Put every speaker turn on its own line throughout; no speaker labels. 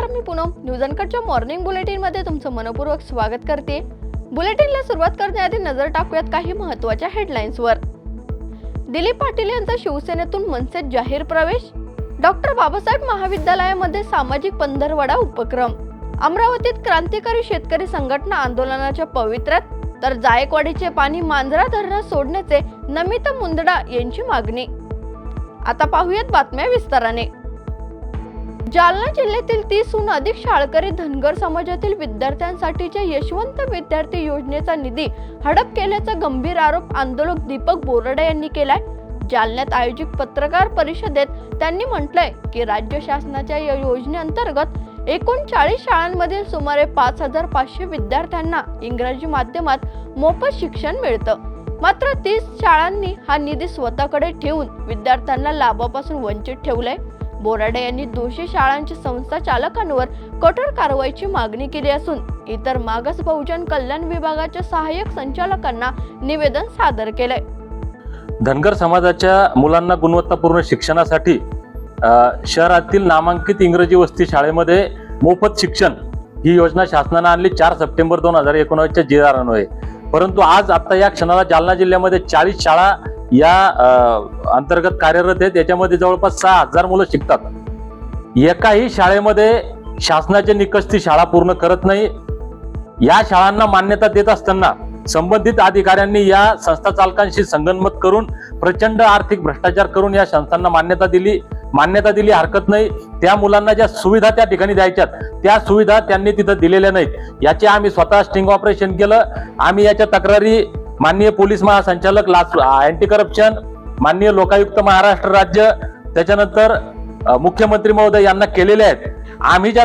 नमस्कार मी पूनम. न्यूज अनकटच्या मॉर्निंग बुलेटिनमध्ये तुमचं मनपूर्वक स्वागत करते. बुलेटिनला सुरुवात करण्याआधी नजर टाकूयात काही महत्त्वाच्या हेडलाईन्सवर दिलीप पाटील यांचा शिवसेनेतून मनसेत जाहीर प्रवेश. डॉक्टर बाबासाहेब महाविद्यालयामध्ये सामाजिक पंधरवडा उपक्रम. अमरावतीत क्रांतिकारी शेतकरी संघटना आंदोलनाच्या पवित्र्यात तर जायकवाडीचे पाणी मांजरा धरण सोडण्याचे नमिता मुंदडा यांची मागणी. आता पाहूयात बातम्या विस्ताराने. जालना जिल्ह्यातील तीसहून अधिक शाळकरी धनगर समाजातील विद्यार्थ्यांसाठीच्या यशवंत विद्यार्थी योजनेचा निधी हडप केल्याचा गंभीर आरोप आंदोलक दीपक बोरडे यांनी केलाय. जालन्यात आयोजित पत्रकार परिषदेत त्यांनी म्हटलंय की राज्य शासनाच्या या योजनेअंतर्गत एकूण चाळीस शाळांमधील सुमारे पाच हजार पाचशे विद्यार्थ्यांना इंग्रजी माध्यमात मोफत शिक्षण मिळतं. मात्र तीस शाळांनी हा निधी स्वतःकडे ठेवून विद्यार्थ्यांना लाभापासून वंचित ठेवलाय. बोराडे यांनी दोषी शाळांच्या संस्था चालकांवर कठोर कारवाईची मागणी केली असून इतर मागास बहुजन कल्याण विभागाच्या सहाय्यक संचालकांना निवेदन सादर केलंय.
धनगर समाजाच्या मुलांना गुणवत्तापूर्ण शिक्षणासाठी शहरातील नामांकित इंग्रजी वस्ती शाळेमध्ये मोफत शिक्षण ही योजना शासनानं आणली. चार सप्टेंबर दोन हजार एकोणावीसच्या जिरारान्वये परंतु आज आता या क्षणाला जालना जिल्ह्यामध्ये चाळीस शाळा या अंतर्गत कार्यरत आहेत. याच्यामध्ये जवळपास सहा हजार मुलं शिकतात. एकाही शाळेमध्ये शासनाचे निकष ती शाळा पूर्ण करत नाही. या शाळांना मान्यता देत असताना संबंधित अधिकाऱ्यांनी या संस्था चालकांशी संगनमत करून प्रचंड आर्थिक भ्रष्टाचार करून या संस्थांना मान्यता दिली. मान्यता दिली हरकत नाही. त्या मुलांना ज्या सुविधा त्या ठिकाणी द्यायच्यात त्या सुविधा त्यांनी तिथं दिलेल्या नाहीत. याचे आम्ही स्वतः स्टिंग ऑपरेशन केलं. आम्ही याच्या तक्रारी माननीय पोलीस महासंचालक लाच अँटी करप्शन माननीय लोकायुक्त महाराष्ट्र राज्य त्याच्यानंतर मुख्यमंत्री महोदय यांना केलेले आहेत. आम्ही ज्या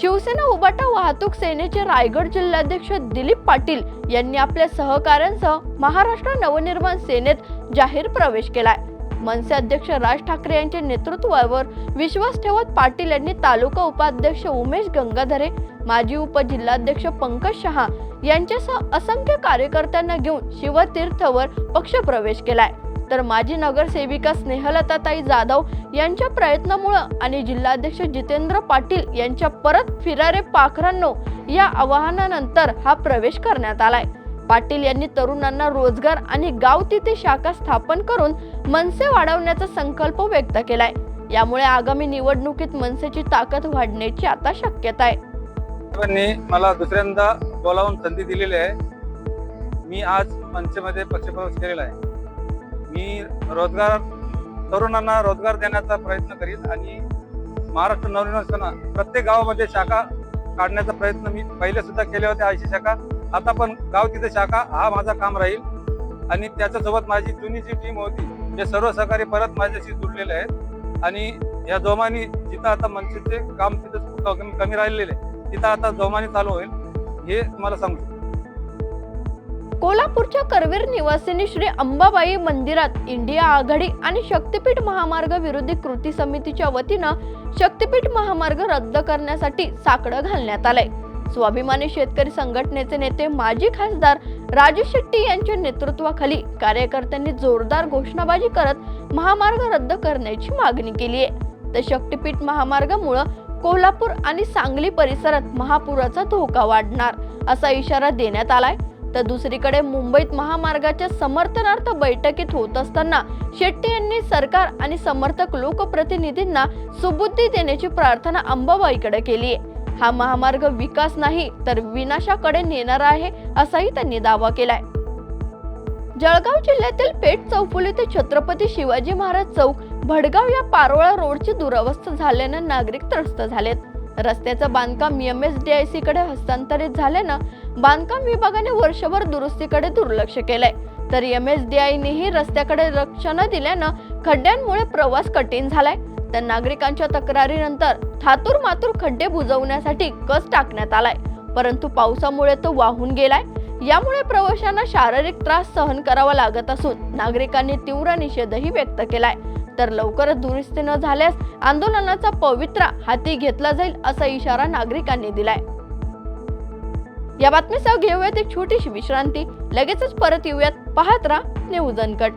शिवसेना उबाटा वाहतूक सेनेचे रायगड जिल्हाध्यक्ष दिलीप पाटील यांनी आपल्या सहकाऱ्यांसह महाराष्ट्र नवनिर्माण सेनेत जाहीर प्रवेश केलाय. मनसे अध्यक्ष राज ठाकरे यांच्या नेतृत्वावर विश्वास ठेवत पाटील यांनी तालुका उपाध्यक्ष उमेश गंगाधरे माजी उपजिल्हाध्यक्ष पंकज शहा यांच्यासह असंख्य कार्यकर्त्यांना घेऊन शिवतीर्थवर पक्षप्रवेश केलाय. तर माजी नगरसेविका स्नेहलताताई जाधव यांच्या प्रयत्नामुळं आणि जिल्हाध्यक्ष जितेंद्र पाटील यांच्या परत फिरारे पाखरांनो या आवाहनानंतर हा प्रवेश करण्यात आलाय. पाटील यांनी तरुणांना रोजगार आणि गाव तिथे शाखा स्थापन करून मनसे वाढवण्याचा संकल्प व्यक्त केलाय. यामुळे आगामी निवडणुकीत मनसेची ताकद वाढण्याची आता शक्यता आहे.
मला दुसऱ्यांदा बोलावून संधी दिलेली आहे. मी आज मंचमध्ये पक्षप्रवेश केलेला आहे. मी रोजगार तरुणांना रोजगार देण्याचा प्रयत्न करीन आणि महाराष्ट्र नवनिर्माण प्रत्येक गावामध्ये शाखा काढण्याचा प्रयत्न मी पहिले सुद्धा केले होते ऐंशी शाखा. आता पण गाव तिथे शाखा हा माझा काम राहील. आणि त्याच्यासोबत माझी जुनी जी टीम होती ते सर्व सहकारी परत माझ्याशी जुडलेले आहेत. आणि या जोमानी जिथं आता मनसेचे काम तिथं कमी राहिलेले. आहे, तिथं आता जोमाने चालू होईल हे तुम्हाला सांगू.
कोल्हापूरच्या करवीर निवासिनी श्री अंबाबाई मंदिरात इंडिया आघाडी आणि शक्तीपीठ महामार्ग विरोधी कृती समितीच्या वतीनं शक्तीपीठ महामार्ग रद्द करण्यासाठी साकडं घालण्यात आलंय. स्वाभिमानी शेतकरी संघटनेचे नेते माजी खासदार राजू शेट्टी यांच्या नेतृत्वाखाली कार्यकर्त्यांनी जोरदार घोषणाबाजी करत महामार्ग रद्द करण्याची मागणी केली आहे तर शक्तीपीठ महामार्गामुळं कोल्हापूर आणि सांगली परिसरात महापुराचा धोका वाढणार असा इशारा देण्यात आलाय. तर दुसरीकडे मुंबईत महामार्गाच्या समर्थनार्थ बैठकीत होत असताना शेट्टी यांनी सरकार आणि समर्थक लोकप्रतिनिधींना सुबुद्धी देण्याची प्रार्थना अंबाबाईकडे केली आहे. हा महामार्ग विकास नाही तर विनाशाकडे नेणारा आहे असाही त्यांनी दावा केलाय. जळगाव जिल्ह्यातील पेठ चौफुली ते छत्रपती शिवाजी महाराज चौक भडगाव या पारोळा रोडची दुरावस्था झाल्यानं नागरिक त्रस्त झालेत. रस्त्याचं बांधकाम M S D I C कडे हस्तांतरित झाल्यानं बांधकाम विभागाने वर्षभर दुरुस्तीकडे दुर्लक्ष केलंय. तर एम एस डी आयनेही रस्त्याकडे लक्ष न दिल्यानं खड्ड्यांमुळे प्रवास कठीण झालाय. तर नागरिकांच्या तक्रारीनंतर थातूर मातूर खड्डे बुजवण्यासाठी कस टाकण्यात आलाय? परंतु पावसामुळे तो वाहून गेलाय. यामुळे प्रवाशांना शारीरिक त्रास सहन करावा लागत असून नागरिकांनी तीव्र निषेधही व्यक्त केलाय. तर लवकरच दुरुस्ती न झाल्यास आंदोलनाचा पवित्रा हाती घेतला जाईल असा इशारा नागरिकांनी दिलाय. या बातमीसह घेऊयात एक छोटीशी विश्रांती. लगेचच परत येऊयात पाहत राहा न्यूज अनकट.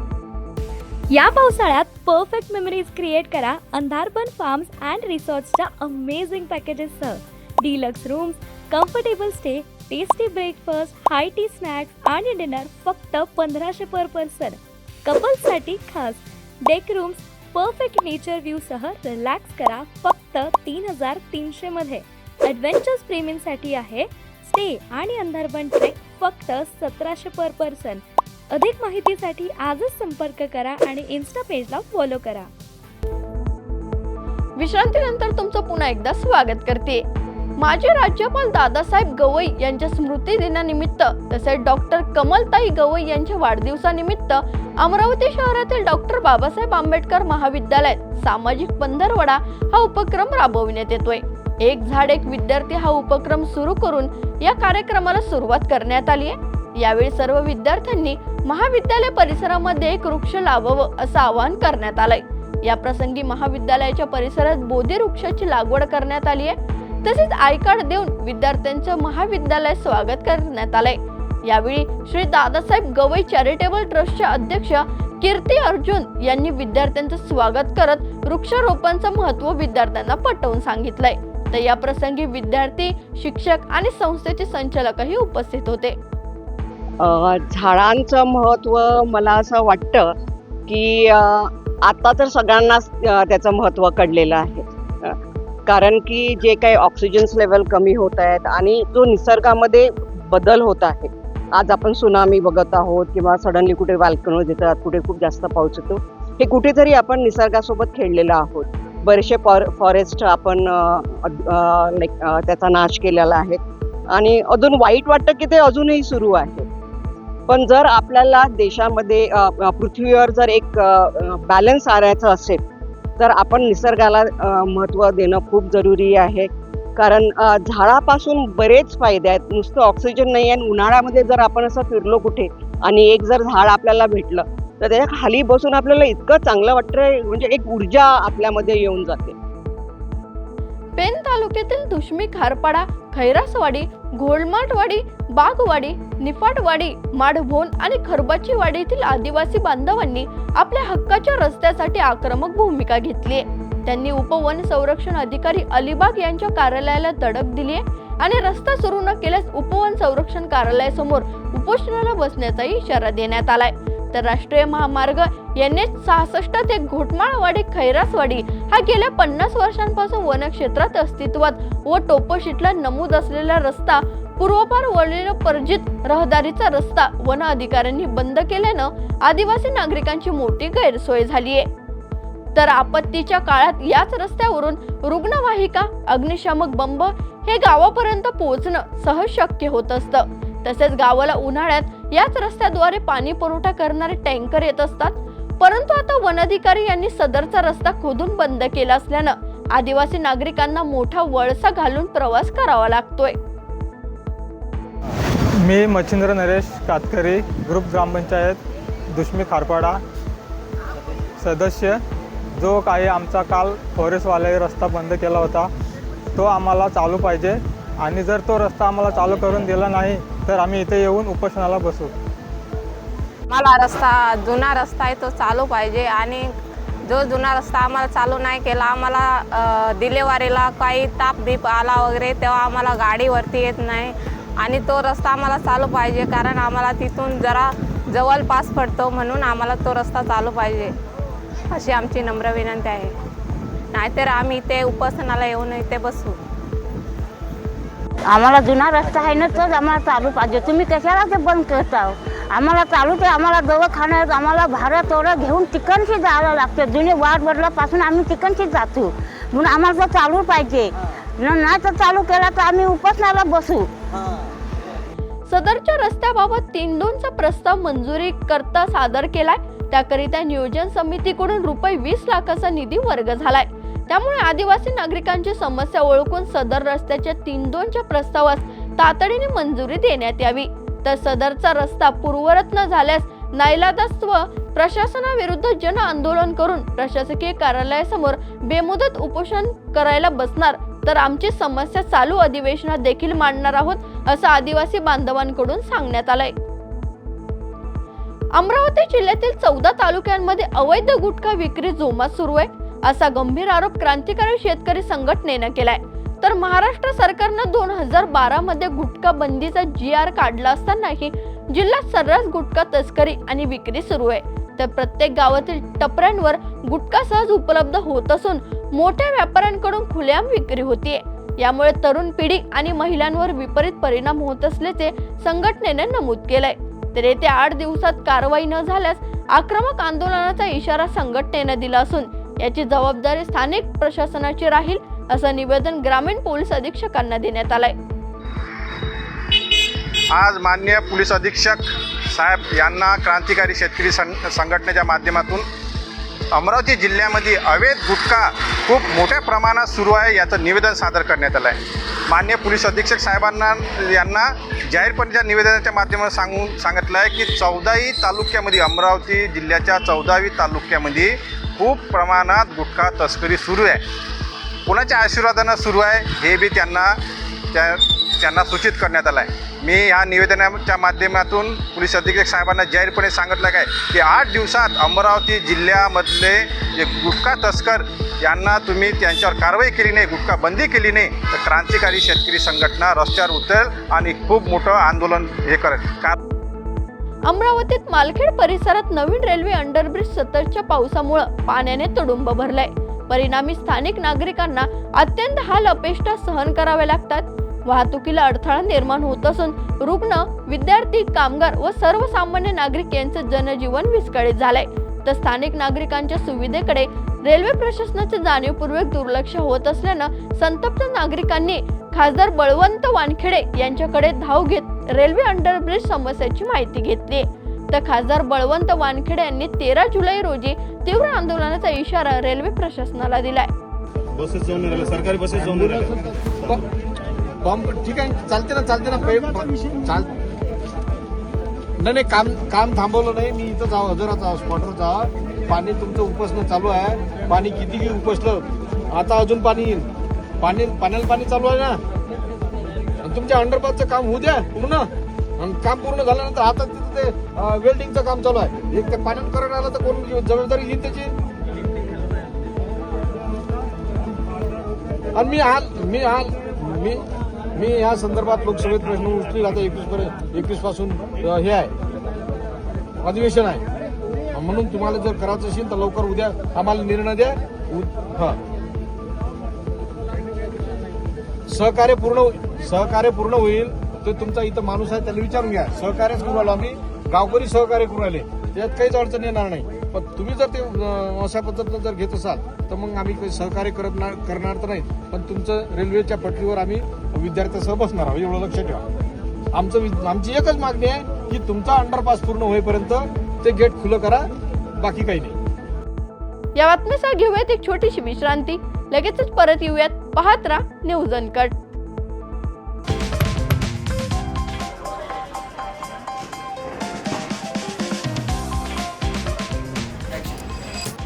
या पावसाळ्यात परफेक्ट मेमरीज क्रिएट करा अंधारपण फार्म्स अँड रिसॉर्ट्सच्या amazing पॅकेजेससह deluxe rooms comfortable stay tasty breakfast high tea snacks आणि डिनर फक्त पंधराशे पर पर्सन कपल्ससाठी खास. डेक रूम्स परफेक्ट नेचर व्ह्यूसह रिलॅक्स करा फक्त तीन हजार तीनशेमध्ये ॲडव्हेंचर्स प्रेमींसाठी आहे. स्टे आणि अंधारबन ट्रेक फक्त सतराशे पर पर्सन अधिक माहितीसाठी आजच संपर्क करा आणि इन्स्टा पेजला फॉलो करा.
विश्रांतीनंतर तुमचं पुन्हा एकदा स्वागत करते. माजी राज्यपाल दादासाहेब गवई यांच्या स्मृती दिनानिमित्त तसेच डॉक्टर कमलताई गवई यांच्या वाढदिवसानिमित्त अमरावती शहरातील डॉक्टर बाबासाहेब आंबेडकर महाविद्यालयात सामाजिक पंधरवडा हा उपक्रम राबविण्यात येतोय. एक झाड एक विद्यार्थी हा उपक्रम सुरू करून या कार्यक्रमाला सुरुवात करण्यात आली आहे. यावेळी सर्व विद्यार्थ्यांनी महाविद्यालय परिसरामध्ये एक वृक्ष लावावं असं आवाहन करण्यात आलंय. या प्रसंगी महाविद्यालयाच्या परिसरात बोधी वृक्षाची लागवड करण्यात आली आहे. तसेच आय कार्ड देऊन विद्यार्थ्यांचं महाविद्यालयात स्वागत करण्यात आलंय. यावेळी श्री दादासाहेब गवई चॅरिटेबल ट्रस्टचे अध्यक्ष कीर्ती अर्जुन यांनी विद्यार्थ्यांचं स्वागत करत वृक्षारोपणचं महत्त्व विद्यार्थ्यांना पटवून सांगितलंय. तर या प्रसंगी विद्यार्थी शिक्षक आणि संस्थेचे संचालकही उपस्थित होते.
झाडांचं महत्त्व मला असं वाटतं की आता तर सगळ्यांनाच त्याचं महत्त्व कळलेलं आहे. कारण की जे काही ऑक्सिजन्स लेवल कमी होत आहेत आणि जो निसर्गामध्ये बदल होत आहे. आज आपण सुनामी बघत आहोत किंवा सडनली कुठे वाल्कनोज देतात कुठे खूप जास्त पाऊस येतो हे कुठेतरी आपण निसर्गासोबत खेळलेलो आहोत. बरेचसे फॉर फॉरेस्ट आपण लाईक त्याचा नाश केलेला आहे. आणि अजून वाईट वाटतं की ते अजूनही सुरू आहे. पण जर आपल्याला देशामध्ये पृथ्वीवर जर एक बॅलन्स आणायचं असेल तर आपण निसर्गाला महत्त्व देणं खूप जरुरी आहे. कारण झाडापासून बरेच फायदे आहेत. नुसतं ऑक्सिजन नाही आहे उन्हाळ्यामध्ये जर आपण असं फिरलो कुठे आणि एक जर झाड आपल्याला भेटलं तर त्याच्याखाली बसून आपल्याला इतकं चांगलं वाटतं म्हणजे एक ऊर्जा आपल्यामध्ये येऊन जाते.
पेन तालुक्यातील दुष्मी खारपाडा खैरासवाडी घोळमाटवाडी बागवाडी निपाटवाडी माडभोन आणि खरबाचीवाडी येथील आदिवासी बांधवांनी आपल्या हक्काच्या रस्त्यासाठी आक्रमक भूमिका घेतली आहे त्यांनी उपवन संरक्षण अधिकारी अलिबाग यांच्या कार्यालयाला धडक दिली आहे आणि रस्ता सुरू न केल्यास उपवन संरक्षण कार्यालयासमोर उपोषणाला बसण्याचाही इशारा देण्यात आलाय. तर राष्ट्रीय महामार्ग एन एच सहासष्ट ते घोटमाळवाडी खैरासवाडी हा गेल्या पन्नास वर्षांपासून वनक्षेत्रात अस्तित्वात व टोपोशीटला नमूद असलेला रस्ता पूर्वपार वळलेला पर्जित रहदारीचा रस्ता वन अधिकाऱ्यांनी बंद केल्यानं आदिवासी नागरिकांची मोठी गैरसोय झाली आहे तर आपत्तीच्या काळात याच रस्त्यावरून रुग्णवाहिका अग्निशामक बंब हे गावापर्यंत पोहोचणं सहज शक्य होत असतं. तसेच गावाला उन्हाळ्यात याच रस्त्याद्वारे पाणी पुरवठा करणारे टँकर येत असतात. परंतु आता वन अधिकारी यांनी सदरचा रस्ता खोदून बंद केला असल्यानं आदिवासी नागरिकांना मोठा वळसा घालून प्रवास करावा लागतोय.
मी मच्छिंद्र नरेश कातकरी ग्रुप ग्रामपंचायत दुष्मी खारपाडा. सदस्य जो काही आमचा काल फॉरेस्टवाले रस्ता बंद केला होता तो आम्हाला चालू पाहिजे. आणि जर तो रस्ता आम्हाला चालू करून दिला नाही तर आम्ही इथे येऊन उपोषणाला बसू.
मला रस्ता जुना रस्ता आहे तो चालू पाहिजे. आणि जो जुना रस्ता आम्हाला चालू नाही केला आम्हाला दिलेवारीला काही ताप बीप आला वगैरे तेव्हा आम्हाला गाडीवरती येत नाही. आणि तो रस्ता आम्हाला चालू पाहिजे कारण आम्हाला तिथून जरा जवळपास पडतो म्हणून आम्हाला तो रस्ता चालू पाहिजे अशी आमची नम्र विनंती आहे. नाहीतर आम्ही इथे उपासनाला येऊन इथे बसू.
आम्हाला जुना रस्ता आहे ना तोच आम्हाला चालू पाहिजे. तुम्ही कशाला ते बंद करता हो? आम्हाला चालू ते आम्हाला दवाखान्यात आम्हाला भारत तेवढं घेऊन तिकडची जायला लागतं. जुने वाट बदलापासून आम्ही तिकडची जातो. म्हणून आम्हाला तो चालू पाहिजे. न- नाही तर चालू केला तर आम्ही उपासनाला बसू.
सदरच्या रस्त्याबाबत तीन दोनचा प्रस्ताव मंजुरी करता सादर केलाय. त्याकरिता नियोजन समितीकडून रुपये वीस लाखाचा निधी वर्ग झालाय. त्यामुळे आदिवासी नागरिकांची समस्या ओळखून सदर रस्त्याच्या तीन दोनच्या प्रस्तावास तातडीने मंजुरी देण्यात यावी. तर सदरचा रस्ता पूर्वरत न झाल्यास व प्रशासनाविरुद्ध जन आंदोलन करून प्रशासकीय कार्यालयासमोर बेमुदत उपोषण करायला बसणार. तर आमची समस्या चालू अधिवेशनात देखील मांडणार आहोत असं आदिवासी बांधवांकडून सांगण्यात आलंय. अमरावती जिल्ह्यातील चौदा तालुक्यांमध्ये अवैध गुटखा विक्री जोमात सुरू आहे असा गंभीर आरोप क्रांतिकारी शेतकरी संघटनेनं केलाय. तर महाराष्ट्र सरकारनं दोन हजार बारा मध्ये गुटखा बंदीचा जी आर काढला असतानाही जिल्ह्यात सर्रास गुटखा तस्करी आणि विक्री सुरू आहे. तर प्रत्येक गावातील टपऱ्यांवर गुटखा सहज उपलब्ध होत असून मोठ्या व्यापाऱ्यांकडून खुलेआम विक्री होतीये. यामुळे तरुण पिढी आणि महिलांवर विपरीत परिणाम होत असल्याचे संघटनेने नमूद केलंय. तर येत्या आठ दिवसात कारवाई न झाल्यास आक्रमक आंदोलनाचा इशारा संघटनेनं दिला असून याची जबाबदारी स्थानिक प्रशासनाची राहील असं निवेदन ग्रामीण पोलीस अधीक्षकांना देण्यात आलंय.
आज मान्य पोलीस अधीक्षक साहेब यांना क्रांतिकारी शेतकरी सं संघटनेच्या माध्यमातून अमरावती जिल्ह्यामध्ये अवैध गुटखा खूप मोठ्या प्रमाणात सुरू आहे याचं निवेदन सादर करण्यात आलं आहे. मान्य पोलीस अधीक्षक साहेबांना यांना जाहीरपणे त्या निवेदनाच्या माध्यमातून सांगून सांगितलं आहे की चौदाही तालुक्यामध्ये अमरावती जिल्ह्याच्या चौदावी तालुक्यामध्ये खूप प्रमाणात गुटखा तस्करी सुरू आहे. कोणाच्या आशीर्वादानं सुरू आहे हे बी त्यांना त्या त्यांना सूचित करण्यात आलं आहे मी ह्या निवेदनाच्या माध्यमातून पोलीस अधीक्षक साहेबांना जाहीरपणे सांगितलं काय की आठ दिवसात अमरावती जिल्ह्यामधले जे गुटखा तस्कर यांना तुम्ही त्यांच्यावर कारवाई केली नाही गुटखा बंदी केली नाही तर क्रांतिकारी शेतकरी संघटना रस्त्यावर उतरेल आणि खूप मोठं आंदोलन हे करेल. कारण
अमरावतीत मालखेड परिसरात नवीन रेल्वे अंडरब्रिज सततच्या पावसामुळं पाण्याने तुडुंब भरलाय. परिणामी स्थानिक नागरिकांना अत्यंत हाल अपेष्टा सहन कराव्या लागतात. वाहतुकीला अडथळा निर्माण होत असून रुग्ण विद्यार्थी कामगार व सर्वसामान्य नागरिक यांचं जनजीवन विस्कळीत झालंय. तर स्थानिक नागरिकांच्या सुविधेकडे रेल्वे प्रशासनाचे जाणीवपूर्वक दुर्लक्ष होत असल्यानं संतप्त नागरिकांनी खासदार बळवंत वानखेडे यांच्याकडे धाव घेत रेल्वे अंडरब्रिज समस्याची माहिती घेतली. तर खासदार बळवंत वानखेडे यांनी तेरा जुलै रोजी तीव्र आंदोलनाचा इशारा रेल्वे प्रशासनाला दिलाय.
बसेस जाऊन राहिले सरकारी बसेस जाऊन राहिले
बॉम्ब ठीक आहे चालते ना चालते ना पै- चाल नाही नाही काम काम थांबवलं नाही मी इथं जाऊ हजराचा स्पॉटवर जा पाणी तुमचं उपसणं चालू आहे. पाणी किती की उपसलं? आता अजून पाणी येईल. पाणी पाण्याला पाणी चालू आहे ना? आणि तुमच्या अंडरपासचं काम होऊ द्या पूर्ण. आणि काम पूर्ण झाल्यानंतर आता तिथं ते वेल्डिंगचं काम चालू आहे. एक ते पाण्यात करंट आलं तर कोण जबाबदारी घेईन त्याची? आणि मी हाल मी हाल मी मी या संदर्भात लोकसभेत प्रश्न उचलील आता एकवीस पर्यंत एकवीसपासून हे आहे. अधिवेशन आहे. म्हणून तुम्हाला जर करायचं असेल तर लवकर उद्या आम्हाला निर्णय द्या. उ- हा. सहकार्य पूर्ण सहकार्य पूर्ण होईल ते तुमचा इथं माणूस आहे त्याला विचारून घ्या. सहकार्यच करू राहिलो आम्ही. गावकरी सहकार्य करू राहिले. त्यात काहीच अडचण येणार नाही. पण तुम्ही जर ते अशा पद्धतीनं जर घेत असाल तर मग आम्ही काही सहकार्य करत ना करणार तर नाही. पण तुमचं रेल्वेच्या पटरीवर आम्ही विद्यार्थ्यासह बसणार आहोत. एवढं लक्ष ठेवा. आमचं वि- आमची एकच मागणी आहे की तुमचा अंडरपास पूर्ण होईपर्यंत ते गेट खुलं करा. बाकी काही नाही.
या बातमीसह घेऊयात एक छोटीशी विश्रांती. लगेचच परत येऊयात. पाहत राहा news uncut.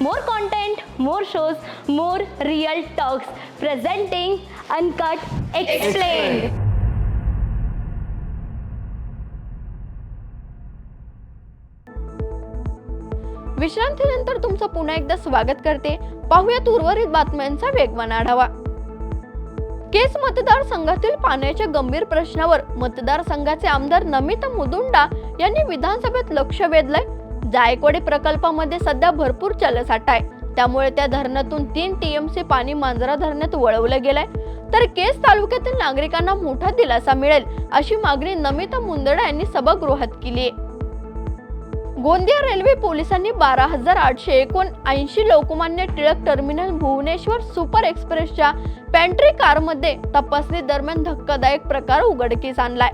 More content more shows more real talks presenting uncut explain
विश्रांतीनंतर तुमचं पुन्हा एकदा स्वागत करते. पाहुयात उर्वरित बातम्यांचा वेगवान आढावा. केस मतदारसंघातील पाण्याच्या गंभीर प्रश्नावर मतदारसंघाचे आमदार नमिता मुदुंडा यांनी विधानसभेत लक्ष वेधलंय. जायकवाडी प्रकल्पामध्ये सध्या भरपूर जलसाठा आहे. त्यामुळे त्या धरणातून तीन टीएमसी पाणी मांजरा धरणात वळवलं गेलंय. तर केस तालुक्यातील नागरिकांना मोठा दिलासा मिळेल अशी मागणी नमिता मुंदडा यांनी सभागृहात केली गोंदिया रेल्वे पोलिसांनी बारा हजार आठशे एकोणऐंशी लोकमान्य टिळक टर्मिनल भुवनेश्वर सुपर एक्सप्रेसच्या पॅन्ट्री कारमध्ये तपासणी दरम्यान धक्कादायक प्रकार उघडकीस आणलाय.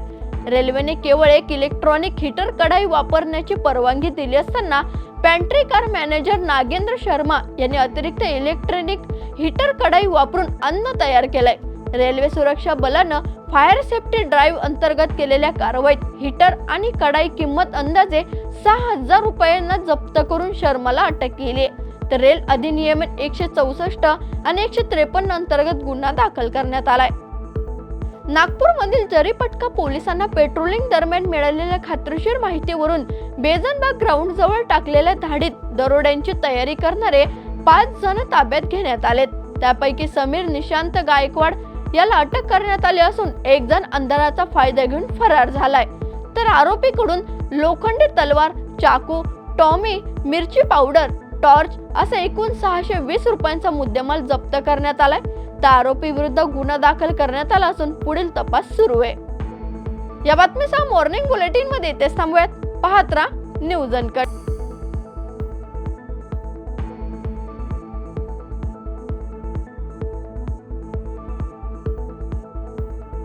रेल्वेने केवळ एक इलेक्ट्रॉनिक हीटर कढाई वापरण्याची परवानगी दिली असताना pantry car manager Nagendra Sharma यांनी अतिरिक्त इलेक्ट्रॉनिक हीटर कढाई वापरून अन्न तयार केलंय. रेल्वे सुरक्षा बलानं फायर सेफ्टी ड्राईव्ह अंतर्गत केलेल्या कारवाईत हीटर आणि कढाई किंमत अंदाजे सहा हजार रुपयांना जप्त करून शर्माला अटक केली तर रेल अधिनियम एकशे चौसष्ट आणि एकशे त्रेपन्न अंतर्गत गुन्हा दाखल करण्यात आलाय. नागपूरमधील जरीपटका पोलिसांना पेट्रोलिंग दरम्यान मिळालेल्या खात्रीशीर माहितीवरून बेजनबाग ग्राउंड जवळ टाकलेल्या धाडीत दरोड्यांची तयारी करणारे पाच जण ताब्यात घेण्यात आले त्यापैकी समीर निशांत गायकवाड याला अटक करण्यात आली असून एक जण अंधाराचा फायदा घेऊन फरार झालाय. तर आरोपीकडून लोखंडी तलवार चाकू टॉमी मिरची पावडर टॉर्च असे एकूण सहाशे वीस रुपयांचा मुद्देमाल जप्त करण्यात आलाय. त्या आरोपी विरुद्ध गुन्हा दाखल करण्यात आला असून पुढील तपास सुरू आहे. या बातमीचा मॉर्निंग बुलेटिनमध्ये येते थांबूयात. पाहत राहा न्यूज अनकट